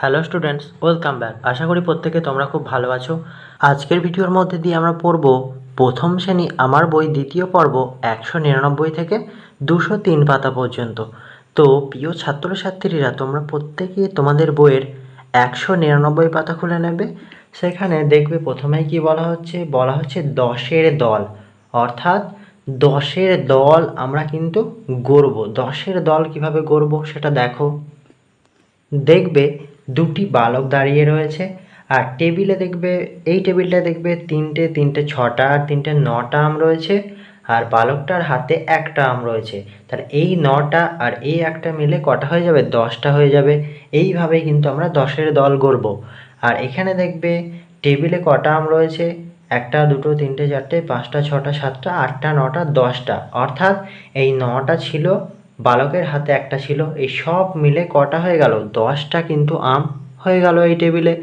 Hello students, welcome back. আশা করি প্রত্যেকে তোমরা খুব ভালো আছো। আজকের ভিডিওর মধ্যে দিয়ে আমরা পড়ব প্রথম শ্রেণি আমার বই দ্বিতীয় পর্ব একশো নিরানব্বই থেকে দুশো তিন পাতা পর্যন্ত। তো প্রিয় ছাত্রছাত্রীরা, তোমরা প্রত্যেকে তোমাদের বইয়ের একশো নিরানব্বই পাতা খুলে নেবে। সেখানে দেখবে প্রথমেই কি বলা হচ্ছে? বলা হচ্ছে দশের দল। অর্থাৎ দশের দল আমরা কিন্তু গড়ব। দশের দল কীভাবে গড়ব সেটা দেখো। দেখবে দুটি বালক দাঁড়িয়ে রয়েছে। আর টেবিলে দেখবে, এই টেবিলটা দেখবে তিনটে তিনটে ছটা আর তিনটে নটা আম রয়েছে। আর বালকটার হাতে একটা আম রয়েছে। তাহলে এই নটা আর এই একটা মিলে কটা হয়ে যাবে? দশটা হয়ে যাবে। এইভাবেই কিন্তু আমরা দশের দল গড়ব। আর এখানে দেখবে টেবিলে কটা আম রয়েছে? একটা, দুটো, তিনটে, চারটে, পাঁচটা, ছটা, সাতটা, আটটা, নটা, দশটা। অর্থাৎ এই নটা ছিল বালকের হাতে একটা ছিল, এই সব মিলে কটা হয়ে গেল? দশটা কিন্তু আম হয়ে গেল এই টেবিলে।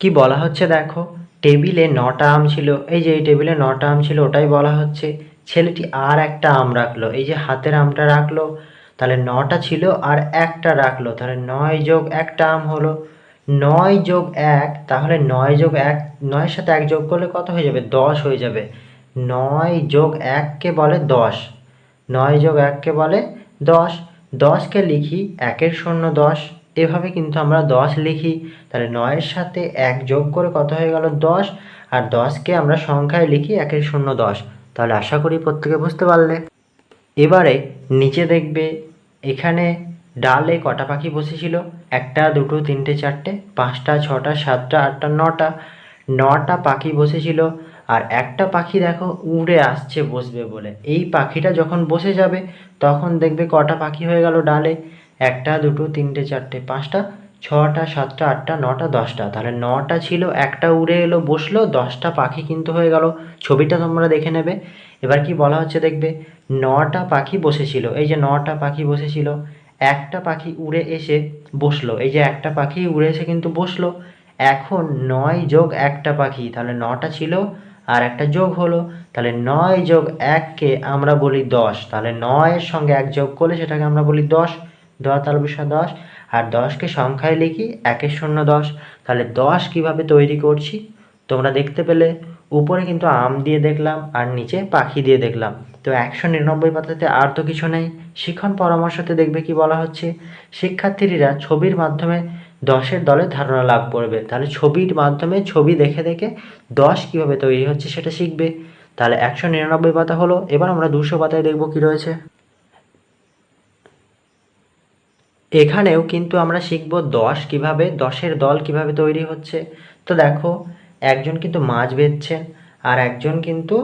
কি বলা হচ্ছে দেখো? টেবিলে নটা আম ছিল। এই যে এই টেবিলে নটা আম ছিল, ওটাই বলা হচ্ছে। ছেলেটি আর একটা আম রাখল। এই যে হাতের আমটা রাখল, তাহলে নটা ছিল আর একটা রাখল। তাহলে নয় যোগ একটা আম হলো। নয় যোগ এক, তাহলে নয় যোগ এক, নয়ের সাথে এক যোগ করলে কত হয়ে যাবে? দশ হয়ে যাবে। নয় যোগ এককে বলে দশ। নয় যোগ এককে বলে দশ, দশকে লিখি একের শূন্য দশ। এভাবে কিন্তু আমরা দশ লিখি। তাহলে নয়ের সাথে এক যোগ করে কত হয়ে গেল দশ? আর দশকে আমরা সংখ্যায় লিখি একের শূন্য দশ। তাহলে আশা করি প্রত্যেকে বুঝতে পারলে। এবারে নিচে দেখবে এখানে ডালে কটা পাখি বসেছিল? একটা, দুটো, তিনটে, চারটে, পাঁচটা, ছটা, সাতটা, আটটা, নটা। নটা পাখি বসেছিল। আর একটা পাখি দেখো উড়ে আসছে, বসবে বলে। এই পাখিটা যখন বসে যাবে, তখন দেখবে কটা পাখি হয়ে গেল ডালে। একটা, দুটো, তিনটে, চারটে, পাঁচটা, ছটা, সাতটা, আটটা, নটা, দশটা। তাহলে নটা ছিল, একটা উড়ে এলো, বসল, দশটা পাখি কিন্তু হয়ে গেল। ছবিটা তোমরা দেখে নেবে। এবার কি বলা হচ্ছে দেখবে? নটা পাখি বসেছিল। এই যে নটা পাখি বসেছিল, একটা পাখি উড়ে এসে বসল। এই যে একটা পাখি উড়ে এসে কিন্তু বসল। এখন নয় যোগ একটা পাখি। তাহলে নটা ছিল আর একটা যোগ হলো, তাহলে নয় যোগ এককে আমরা বলি দশ। তাহলে নয়ের সঙ্গে এক যোগ করলে সেটাকে আমরা বলি দশ। দশ বিষয় দশ। আর দশকে সংখ্যায় লিখি একের শূন্য দশ। তাহলে দশ কীভাবে তৈরি করছি? তোমরা দেখতে পেলে, উপরে কিন্তু আম দিয়ে দেখলাম আর নিচে পাখি দিয়ে দেখলাম। তো একশো নিরানব্বই পাতাতে আর তো কিছু নেই। শিক্ষণ পরামর্শতে দেখবে কি বলা হচ্ছে? শিক্ষার্থীরা ছবির মাধ্যমে দশের দলের ধারণা লাভ করবে। তাহলে ছবির মাধ্যমে ছবি দেখে দেখে দশ কীভাবে তৈরি হচ্ছে সেটা শিখবে। তাহলে একশো নিরানব্বই পাতা হলো। এবার আমরা দুশো পাতায় দেখব কি রয়েছে। এখানেও কিন্তু আমরা শিখব দশ কীভাবে, দশের দল কীভাবে তৈরি হচ্ছে। তো দেখো, একজন কিন্তু মাছ বেচছেন আর একজন কিন্তু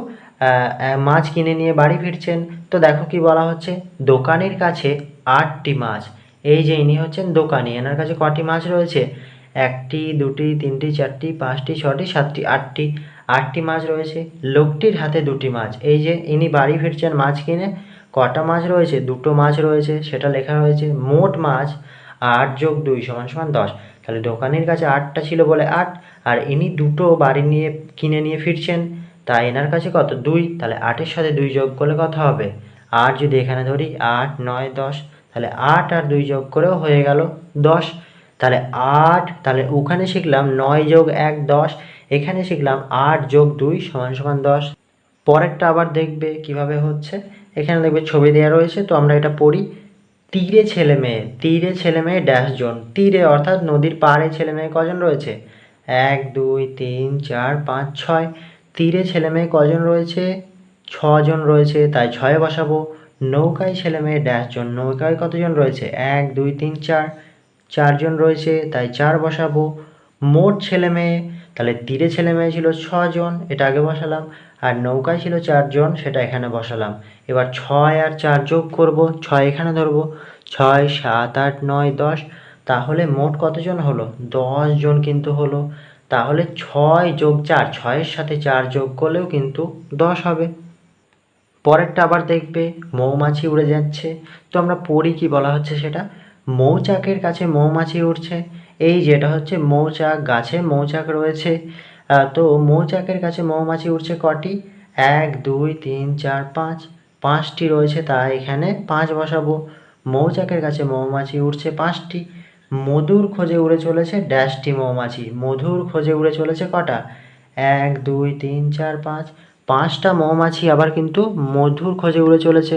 মাছ কিনে নিয়ে বাড়ি ফিরছেন। তো দেখো কি বলা হচ্ছে, দোকানের কাছে আটটি মাছ। এই যে ইনি হচ্ছেন দোকানি, এনার কাছে কটি মাছ রয়েছে? একটি, দুটি, তিনটি, চারটি, পাঁচটি, ছটি, সাতটি, আটটি আটটি মাছ রয়েছে। লোকটির হাতে দুটি মাছ। এই যে ইনি বাড়ি ফিরছেন মাছ কিনে, কটা মাছ রয়েছে? দুটো মাছ রয়েছে, সেটা লেখা রয়েছে, মোট মাছ আট যোগ দুই সমান সমান দশ। তাহলে দোকানের কাছে আটটা ছিল বলে আট, আর ইনি দুটো বাড়ি নিয়ে, কিনে নিয়ে ফিরছেন। তাই এনার কাছে কত? দুই। তাহলে আটের সাথে দুই যোগ করলে কত হবে? আর যদি এখানে ধরি, আট, নয়, দশ তাহলে আট আর দুই যোগ করেও হয়ে গেল দশ। তাহলে আট, তাহলে ওখানে শিখলাম নয় যোগ এক, দশ। এখানে শিখলাম আট যোগ দুই সমান সমান দশ। পরেরটা আবার দেখবে কীভাবে হচ্ছে। এখানে দেখবে ছবি দেওয়া রয়েছে, তো আমরা এটা পড়ি। তীরে ছেলে মেয়ে, তীরে ছেলে মেয়ে ড্যাশ জন তীরে অর্থাৎ নদীর পাড়ে ছেলে মেয়ে কজন রয়েছে? এক, দুই, তিন, চার, পাঁচ, ছয়। তীরে ছেলে মেয়ে কজন রয়েছে? ছজন রয়েছে, তাই ছয়ে বসাবো। নৌকায় ছেলে মেয়ে ড্যাশ জন, নৌকায় কতজন রয়েছে? এক, দুই, তিন, চার। চারজন রয়েছে, তাই চার বসাবো। মোট ছেলে মেয়ে, তাহলে তীরে ছেলে মেয়ে ছিল ছজন, এটা আগে বসালাম। আর নৌকায় ছিল চারজন, সেটা এখানে বসালাম। এবার ছয় আর চার যোগ করব, ছয় এখানে ধরবো। ছয়, সাত, আট, নয়, দশ, তাহলে মোট কতজন হলো? দশ জন কিন্তু হলো। তাহলে ছয় যোগ চার, ছয়ের সাথে চার যোগ করলেও কিন্তু দশ হবে। পরেরটা আবার দেখবে, মৌমাছি উড়ে যাচ্ছে। তো আমরা পড়ি কি বলা হচ্ছে সেটা? মৌচাকের কাছে মৌমাছি উড়ছে। এই যেটা হচ্ছে মৌচাক গাছে মৌচাক রয়েছে। তো মৌচাকের কাছে মৌমাছি উড়ছে কটি? এক, দুই, তিন, চার, পাঁচ। পাঁচটি রয়েছে তাই এখানে পাঁচ বসাবো। মৌচাকের কাছে মৌমাছি উড়ছে পাঁচটি। মধুর খোঁজে উড়ে চলেছে ড্যাশটি মৌমাছি। মধুর খোঁজে উড়ে চলেছে কটা? এক, দুই, তিন, চার, পাঁচ। পাঁচটা মৌমাছি আবার কিন্তু মধুর খোঁজে উড়ে চলেছে।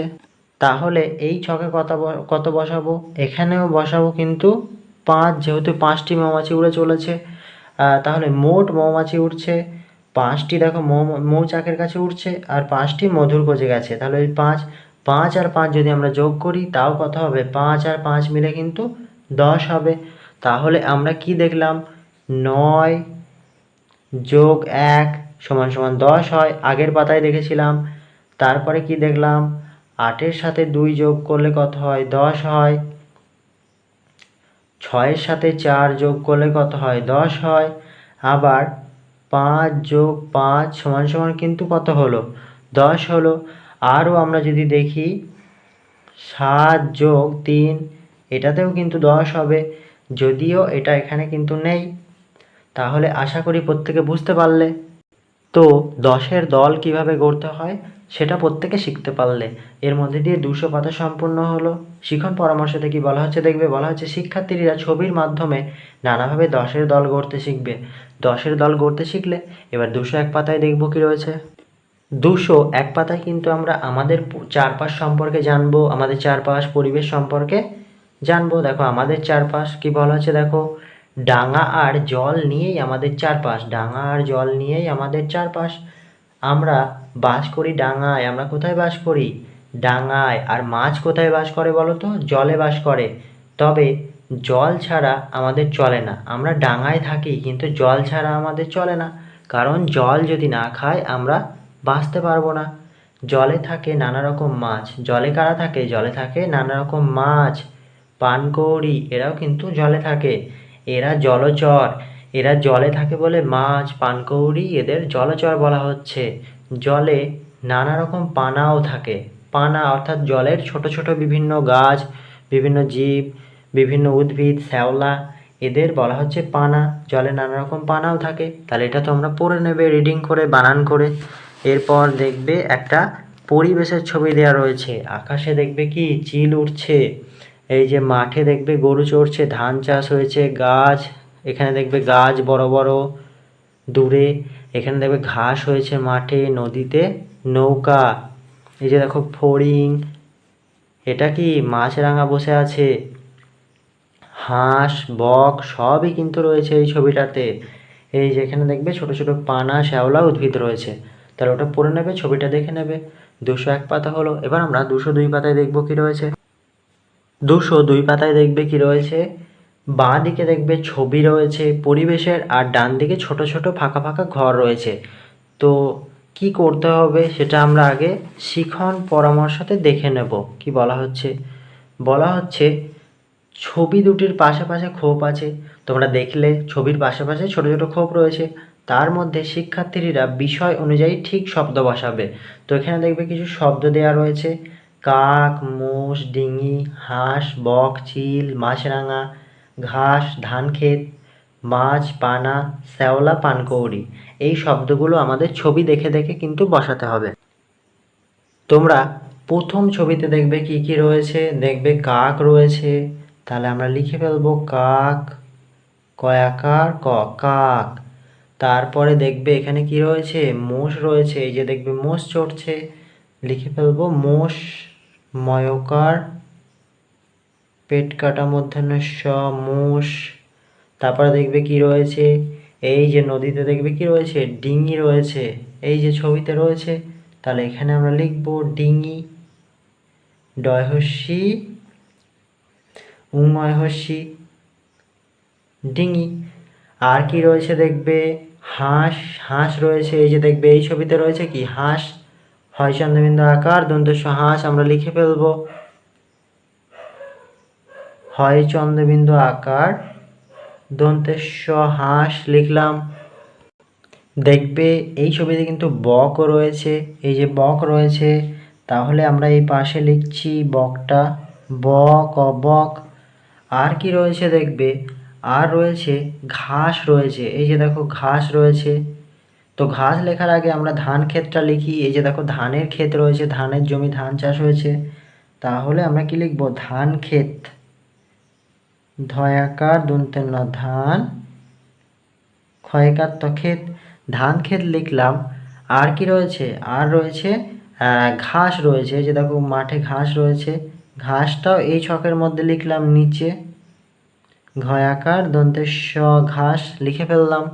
তাহলে এই ছকে কত কত বসাবো? এখানেও বসাবো কিন্তু পাঁচ, যেহেতু পাঁচটি মৌমাছি উড়ে চলেছে। তাহলে মোট মৌমাছি উঠছে পাঁচটি দেখো মৌ, মৌচাকের কাছে উঠছে আর পাঁচটি মধুর খোঁজে গেছে। তাহলে ওই পাঁচ পাঁচ আর পাঁচ যদি আমরা যোগ করি, তাও কত হবে? পাঁচ আর পাঁচ মিলে কিন্তু দশ হবে। তাহলে আমরা কি দেখলাম? নয় যোগ এক সমান সমান দশ হয়। আগের পাতায় দেখেছিলাম। তারপরে কি দেখলাম? আটের সাথে দুই যোগ করলে কত হয়? দশ হয়। ছয়ের সাথে চার যোগ করলে কত হয়? দশ হয়। আবার পাঁচ যোগ পাঁচ সমান সমান কিন্তু কত হলো? দশ হলো। আরও আমরা যদি দেখি, সাত যোগ তিন, এটাতেও কিন্তু দশ হবে। যদিও এটা এখানে কিন্তু নেই। তাহলে আশা করি প্রত্যেকে বুঝতে পারলে। তো দশের দল কীভাবে গড়তে হয়, সেটা প্রত্যেকে শিখতে পারলে। এর মধ্যে দিয়ে দুশো পাতা সম্পূর্ণ হলো। শিখন পরামর্শতে কি বলা হচ্ছে, দেখবে, বলা হচ্ছে শিক্ষার্থীরা ছবির মাধ্যমে নানাভাবে দশের দল গড়তে শিখবে। দশের দল গড়তে শিখলে এবার দুশো এক পাতায় দেখব কি রয়েছে। দুশো এক পাতায় কিন্তু আমরা আমাদের চারপাশ সম্পর্কে জানব, আমাদের চারপাশ পরিবেশ সম্পর্কে জানব। দেখো, আমাদের চারপাশ কি বলা হচ্ছে, দেখো ডাঙা আর জল নিয়েই আমাদের চারপাশ, ডাঙা আর জল নিয়েই আমাদের চারপাশ। আমরা বাস করি ডাঙায়, আমরা কোথায় বাস করি? ডাঙায়। আর মাছ কোথায় বাস করে বলো তো? জলে বাস করে। তবে জল ছাড়া আমাদের চলে না। আমরা ডাঙায় থাকি, কিন্তু জল ছাড়া আমাদের চলে না। কারণ জল যদি না খায়, আমরা বাঁচতে পারব না। জলে থাকে নানা রকম মাছ। জলে কারা থাকে? জলে থাকে নানা রকম মাছ। পানকৌড়ি, এরাও কিন্তু জলে থাকে। এরা জলচর। এরা জলে থাকে বলে মাছ, পানকৌড়ি, এদের জলচর বলা হচ্ছে। জলে নানা রকম পানাও থাকে। পানা অর্থাৎ জলের ছোট ছোট বিভিন্ন গাছ, বিভিন্ন জীব, বিভিন্ন উদ্ভিদ, শ্যাওলা, এদের বলা হচ্ছে পানা। জলে নানা রকম পানাও থাকে। তাহলে এটা তোমরা পড়ে নেবে রিডিং করে, বানান করে। এরপর দেখবে একটা পরিবেশের ছবি দেওয়া রয়েছে। আকাশে দেখবে কি? চিল উঠছে এই যে মাঠে দেখবে গরু চড়ছে, ধান চাষ হয়েছে, গাছ, এখানে দেখবে গাছ বড় বড়, দূরে, এখানে দেখবে ঘাস হয়েছে মাঠে, নদীতে, নৌকা, এই যে দেখো ফড়িং, এটা কি মাছরাঙা বসে আছে? হাঁস, বক সবই কিন্তু রয়েছে এই ছবিটাতে। এই যেখানে দেখবে ছোট ছোট পানা, শ্যাওলা উদ্ভিদ রয়েছে। তাহলে ওটা পড়ে নেবে, ছবিটা দেখে নেবে। দুশো এক পাতা হলো, এবার আমরা দুশো দুই পাতায় দেখব কি রয়েছে। দুশো দুই পাতায় দেখবে কি রয়েছে? বাঁ দিকে দেখবে ছবি রয়েছে, পরিবেশের, আর ডান দিকে ছোট ছোট ফাঁকা ফাঁকা ঘর রয়েছে। তো কি করতে হবে সেটা আমরা আগে শিখন পরামর্শতে দেখে নেব। কি বলা হচ্ছে? বলা হচ্ছে, ছবি দুটির পাশে খোপ আছে। তোমরা দেখলে ছবির পাশে পাশে ছোট ছোট খোপ রয়েছে। তার মধ্যে শিক্ষার্থীরা বিষয় অনুযায়ী ঠিক শব্দ বসাবে। তো এখানে দেখবে কিছু শব্দ দেওয়া রয়েছে। কাক, মোষ, ডিঙি, হাঁস, বক, চিল, মাছরাঙা, ঘাস ধান ক্ষেত মাছ, পানা, শ্যাওলা, পানকৌড়ি এই শব্দগুলো আমাদের ছবি দেখে দেখে কিন্তু বসাতে হবে। তোমরা প্রথম ছবিতে দেখবে কি কি রয়েছে, দেখবে কাক রয়েছে, তাহলে আমরা লিখে ফেলব কাক, কয়াকার, ক, কাক। তারপরে দেখবে এখানে কি রয়েছে, মোষ রয়েছে, এই যে দেখবে মোষ চড়ছে, লিখে ফেলব মোষ। ময়কার, পেট কাটা মধ্যাহ্ন স, মোষ, তারপরে দেখবে কি রয়েছে? এই যে নদীতে দেখবে কি রয়েছে? ডিঙি রয়েছে। এই যে ছবিতে রয়েছে, তাহলে এখানে আমরা লিখব ডিঙি ডয়হস্যি উময়হস্যি ডিঙি। আর কি রয়েছে দেখবে? হাঁস হাঁস রয়েছে, এই যে দেখবে, এই ছবিতে রয়েছে কি? হাঁস হয় চন্দ্রবিন্দু আকার দন্তস্ব হাঁস আমরা লিখে ফেলব। হয় চন্দ্রবিন্দু আকার দন্তেশ্ব হাঁস লিখলাম। দেখবে এই ছবিতে কিন্তু বকও রয়েছে। এই যে বক রয়েছে, তাহলে আমরা এই পাশে লিখছি বকটা বক অ বক আর কি রয়েছে দেখবে? আর রয়েছে ঘাস রয়েছে। এই যে দেখো, ঘাস রয়েছে। তো ঘাস লেখার আগে আমরা ধান ক্ষেতটা লিখি। এই যে দেখো ধানের ক্ষেত রয়েছে, ধানের জমি ধান চাষ হয়েছে। তাহলে আমরা কি লিখব? ধান ক্ষেত। ধয়াকার দন্তের ন ধান, ক্ষয়কার ত ক্ষেত। ধান ক্ষেত লিখলাম। আর কি রয়েছে? আর রয়েছে ঘাস রয়েছে। যে দেখো মাঠে ঘাস রয়েছে। ঘাসটাও এই ছকের মধ্যে লিখলাম নিচে। ঘয়াকার দন্তের স ঘাস লিখে ফেললাম।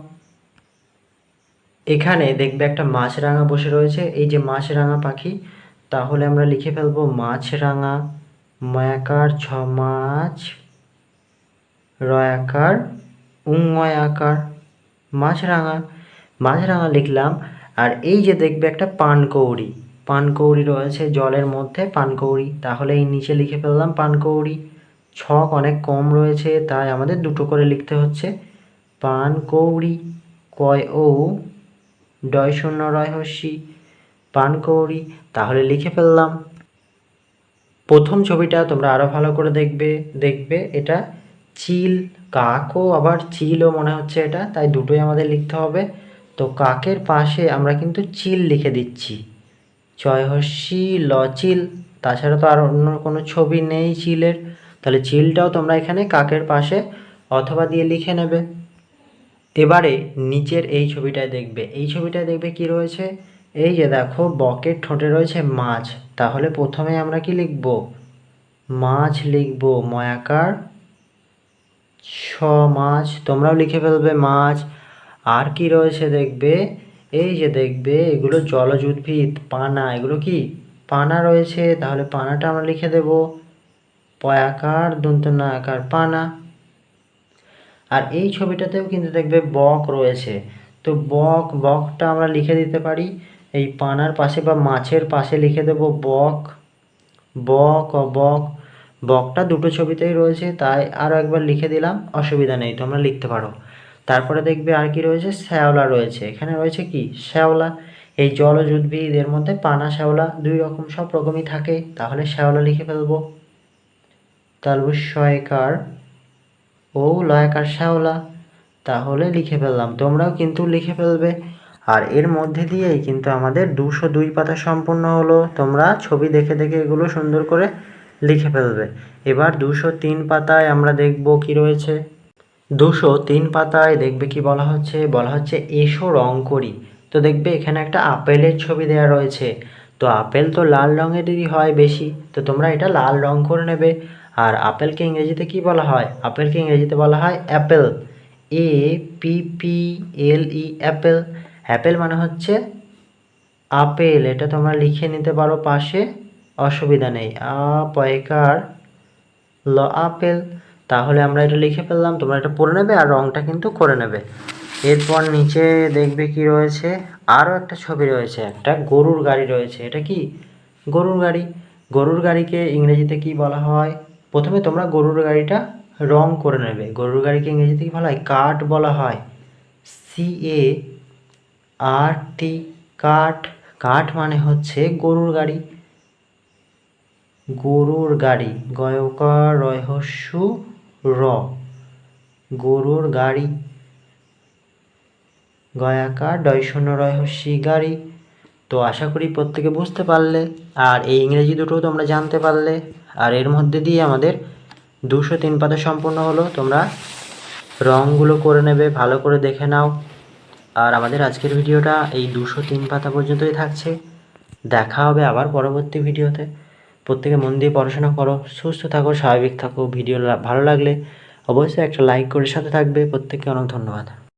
এখানে দেখবে একটা মাছরাঙা বসে রয়েছে। এই যে মাছরাঙা পাখি, তাহলে আমরা লিখে ফেলব মাছরাঙা, ময়াকার, ছ মাছ, রয়াকার উঙয়াকার মাছরাঙা। মাছরাঙা লিখলাম, আর এই যে দেখবে একটা পানকৌড়ি। পানকৌড়ি রয়েছে জলের মধ্যে, পানকৌড়ি। তাহলে এই নিচে লিখে ফেললাম পানকৌড়ি। ছক অনেক কম রয়েছে, তাই আমাদের দুটো করে লিখতে হচ্ছে। পানকৌড়ি, কয় ও ডয় শূন্য রয় হস্যি পানকৌড়ি তাহলে লিখে ফেললাম। প্রথম ছবিটা তোমরা আরও ভালো করে দেখবে দেখবে, এটা চিল, কাকও আবার চিলও মনে হচ্ছে এটা, তাই দুটোই আমাদের লিখতে হবে। তো কাকের পাশে আমরা কিন্তু চিল লিখে দিচ্ছি। হস্যি, ল চিল, তাছাড়া তো আর অন্য কোনো ছবি নেই চিলের। তাহলে চিলটাও তোমরা এখানে কাকের পাশে অথবা দিয়ে লিখে নেবে। এবারে নিচের এই ছবিটায় দেখবে। এই ছবিটায় দেখবে কি রয়েছে? এই যে দেখো, বকের ঠোঁটে রয়েছে মাছ। তাহলে প্রথমে আমরা কি লিখব? মাছ লিখব, ময়াকার। ছ মাছ, তোমরাও লিখে ফেলবে মাছ। আর কি রয়েছে দেখবে? এই যে দেখবে, এগুলো জলজ উদ্ভিদ, পানা। এগুলো কি? পানা রয়েছে। তাহলে পানাটা আমরা লিখে দেব। পয়াকার দন্ত নায়াকার পানা। আর এই ছবিটাতেও কিন্তু দেখবে বক রয়েছে। তো বক, বকটা আমরা লিখে দিতে পারি। এই পানার পাশে বা মাছের পাশে লিখে দেব বক বক বক। বকটা দুটো ছবিতেই রয়েছে, তাই আরও একবার লিখে দিলাম, অসুবিধা নেই, তোমরা লিখতে পারো। তারপরে দেখবে আর কি রয়েছে? শ্যাওলা রয়েছে। এখানে রয়েছে কি? শ্যাওলা। এই জলজ উদ্ভিদের মধ্যে পানা, শ্যাওলা দুই রকম, সব রকমই থাকে। তাহলে শ্যাওলা লিখে ফেলব। তালবু শয়কার ও লয়কার শ্যাওলা, তাহলে লিখে ফেললাম। তোমরাও কিন্তু লিখে ফেলবে। আর এর মধ্যে দিয়েই কিন্তু আমাদের দুশো দুই পাতা সম্পূর্ণ হলো। তোমরা ছবি দেখে দেখে এগুলো সুন্দর করে লিখে ফেলবে। এবার দুশো তিন পাতায় আমরা দেখব কি রয়েছে। দুশো তিন পাতায় দেখবে কি বলা হচ্ছে? বলা হচ্ছে, এসো রং করি। তো দেখবে এখানে একটা আপেলের ছবি দেওয়া রয়েছে। তো আপেল তো লাল রঙেরই হয় বেশি। তো তোমরা এটা লাল রং করে নেবে। আর আপেলকে ইংরেজিতে কি বলা হয়? আপেলকে ইংরেজিতে বলা হয় apple. A P P L E, apple. Apple মানে হচ্ছে আপেল। এটা তোমরা লিখে নিতে পারো পাশে। অসুবিধা নেই। আ পয়কার ল আপেল। তাহলে আমরা এটা লিখে ফেললাম। তোমরা এটা পড়ে নেবে আর রংটা কিন্তু করে নেবে। এরপর নিচে দেখবে কি রয়েছে? আরও একটা ছবি রয়েছে, একটা গরুর গাড়ি রয়েছে। এটা কি? গরুর গাড়ি। গরুর গাড়িকে ইংরেজিতে কি বলা হয়? প্রথমে তোমরা গরুর গাড়িটা রং করে নেবে। গরুর গাড়িকে ইংরেজিতে কি বলা হয়? কাঠ বলা হয়। সি এ আর টি কাঠ কাঠ মানে হচ্ছে গরুর গাড়ি। গরুর গাড়ি। গয়কার রহস্য র। গরুর গাড়ি। গয়াকার ডয় শূন্য রহস্যি গাড়ি। তো আশা করি প্রত্যেকে বুঝতে পারলে। আর এই ইংরেজি দুটো তোমরা জানতে পারলে। আর এর মধ্যে দিয়ে আমাদের দুশো তিন পাতা সম্পূর্ণ হলো। তোমরা রঙগুলো করে নেবে, ভালো করে দেখে নাও। আর আমাদের আজকের ভিডিওটা এই দুশো তিন পাতা পর্যন্তই থাকছে। দেখা হবে আবার পরবর্তী ভিডিওতে। প্রত্যেকে মন দিয়ে পড়াশোনা করো, সুস্থ থাকো, স্বাভাবিক থাকো। ভিডিও ভালো লাগলে অবশ্যই একটা লাইক করে সাথে থাকবে। প্রত্যেককে অনেক ধন্যবাদ।